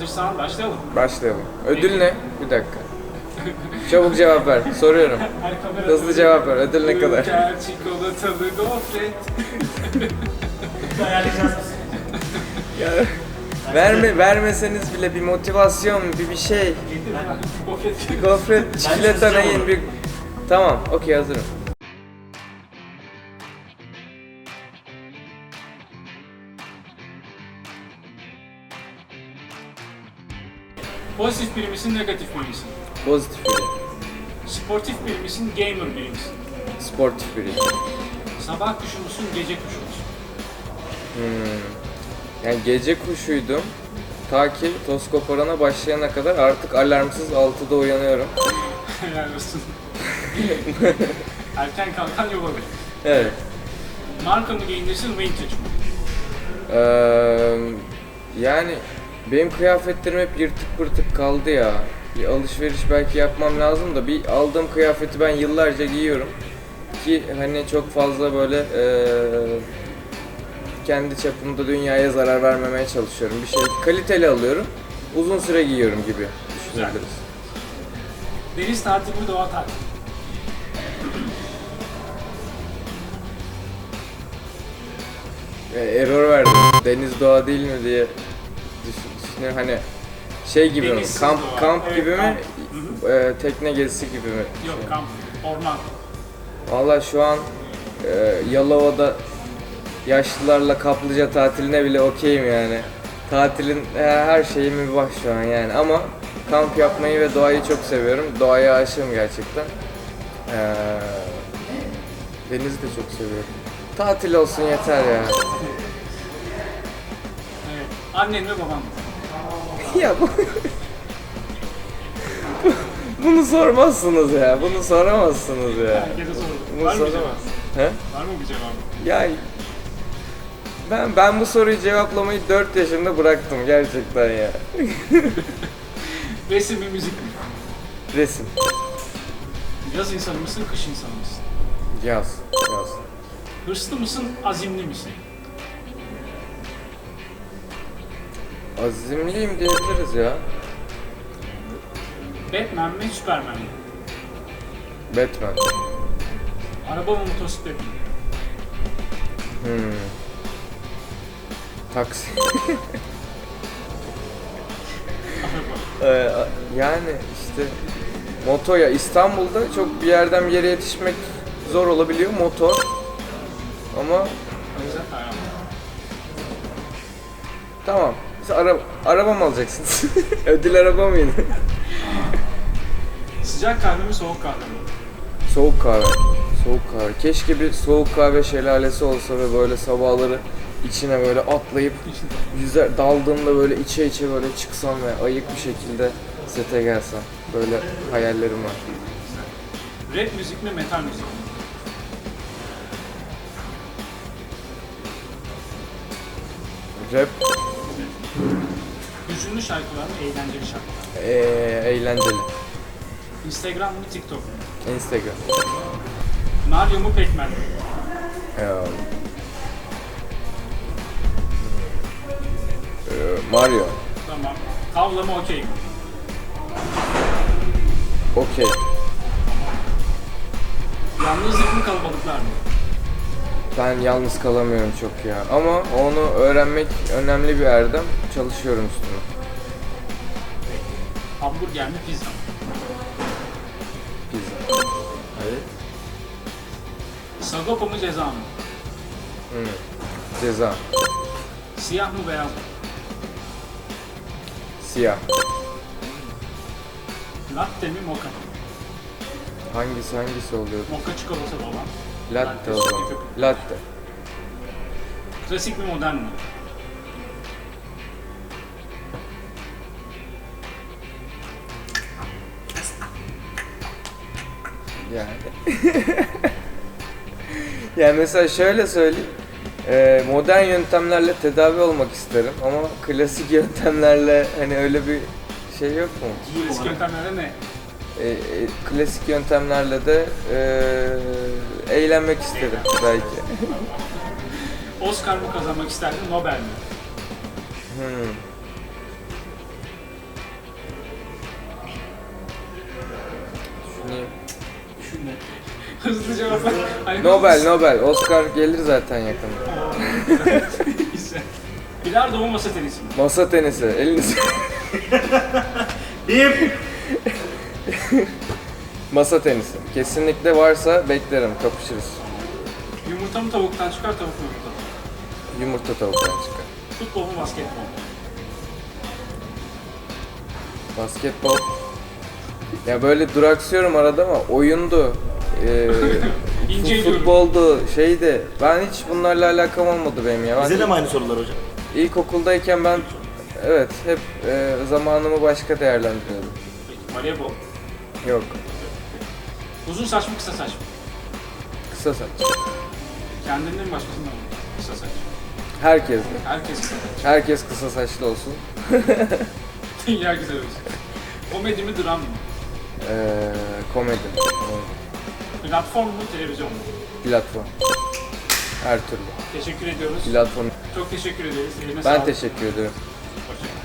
Hazırsan başlayalım. Başlayalım. Ödül ne? Bir dakika. Çabuk cevap ver. Soruyorum. Hızlı cevap ver. Ödül ne kadar? Ülker çikolatalı gofret. Ayarlayacağız. Verme, vermeseniz bile bir motivasyon, bir bir şey. Gofret. Çikolata neyin bir... Tamam, okey hazırım. Pozitif biri misin, negatif biri misin? Pozitif biri, Sportif biri misin, gamer biri misin? sportif biri. Sabah kuşu musun, gece kuşu musun? Yani gece kuşuydum. Ta ki toz koparana başlayana kadar artık alarmsız 6'da uyanıyorum. Helal olsun. Erken kalkan yok olur. Evet. Marka mı giyinirsin, vintage mı? Ee, yani benim kıyafetlerim hep yırtık pırtık kaldı ya. Bir alışveriş belki yapmam lazım da bir aldığım kıyafeti ben yıllarca giyiyorum. Ki hani çok fazla böyle ee, kendi çapımda dünyaya zarar vermemeye çalışıyorum. Bir şey kaliteli alıyorum. Uzun süre giyiyorum gibi düşünebiliriz. Deniz tatili doğa tatili? E, error verdim. Deniz doğa değil mi diye düşün- düşünüyorum. Hani şey gibi mi? Kamp kamp Evet, gibi mi? kamp. E, tekne gezisi gibi mi? Yok, kamp, orman. Valla şu an e, Yalova'da yaşlılarla kaplıca tatiline bile okeyim yani. Tatilin e, her şeyi mübah şu an yani ama kamp yapmayı ve doğayı çok seviyorum. Doğaya aşığım gerçekten. E, denizi de çok seviyorum. Tatil olsun yeter ya. Evet. Annen mi, baban mı? Ya bu... Bunu sormazsınız ya. Bunu soramazsınız ya. Herkese sordum. Bunu Var mı bir soramaz. cevap? He? Var mı bir cevap? Ya ben ben bu soruyu cevaplamayı 4 yaşında bıraktım gerçekten ya. Resim mi, müzik mi? Resim. Yaz insanı mısın, kış insanı mısın? Yaz. Yaz. Hırslı mısın, azimli misin? Azimliyim diyebiliriz ya. Batman mi, Superman mi? Batman. Araba mı, motosiklet mi? Hmm. Taksi. Ee, yani işte moto ya İstanbul'da çok bir yerden bir yere yetişmek zor olabiliyor motor. Ama tamam. Sen ara, araba mı alacaksın? Ödül araba mıydı? Sıcak kahve mi, soğuk kahve mi? Soğuk kahve. Soğuk kahve. Keşke bir soğuk kahve şelalesi olsa ve böyle sabahları içine böyle atlayıp yüzer daldığımda böyle içe içe böyle çıksam ve ayık bir şekilde sete gelsem. Böyle hayallerim var. Rap müzik mi, metal müzik mi? Rap Hüzünlü şarkılar mı, eğlenceli şarkılar ee, eğlenceli. Instagram mı, TikTok mu? Instagram. Mario mu, Pac-Man mi? Ee, ee, Mario. Tamam. Tavla mı, okey mi? Okey. Yalnızlık mı, kalabalıklar mı? Ben yalnız kalamıyorum çok ya. Ama onu öğrenmek önemli bir erdem. Çalışıyorum üstüne. Hamburger mi, pizza mı? Pizza. Evet. Sagopa mı, ceza mı? Hmm. Ceza. Siyah mı, beyaz mı? Siyah. Latte mi, mocha mı? Hangisi hangisi oluyor? Mocha çikolatalı olan. Latte o zaman. Latte. Klasik mi, modern mi? Yani. yani mesela şöyle söyleyeyim. Ee, modern yöntemlerle tedavi olmak isterim ama klasik yöntemlerle hani öyle bir şey yok mu? Klasik yöntemlerde ne? E, e, klasik yöntemlerle de e, eğlenmek istedim belki. Oscar mı kazanmak isterdin, Nobel mi? Hmm. Düşünme. Hızlı cevap Nobel, Nobel. Oscar gelir zaten yakında. Güzel. Bilardo mu masa tenisi mi? Masa tenisi, elinizi... Bir, Masa tenisi. Kesinlikle varsa beklerim. Kapışırız. Yumurta mı tavuktan çıkar, tavuk mu yumurtadan? Yumurta tavuktan çıkar. Futbol mu basketbol mu? Basketbol. Ya böyle duraksıyorum arada ama oyundu. Ee, İnce futboldu, şeydi. Ben hiç bunlarla alakam olmadı benim ya. Ben Bize de mi aynı sorular hocam? ilkokuldayken ben evet hep e, zamanımı başka değerlendiriyordum. Peki, voleybol. Yok, Uzun saç mı kısa saç mı? kısa saç. Kendinden mi başkasından mı? Kısa saç. Herkes de. Herkes kısa saç. Herkes kısa saçlı olsun. Dünya güzel olsun. Komedi mi dram mı? Ee, komedi. Platform mu televizyon mu? Platform. Her türlü. Teşekkür ediyoruz. Platform. Çok teşekkür ederiz. Eline Ben sağlık. teşekkür ediyorum. Hoşça kalın.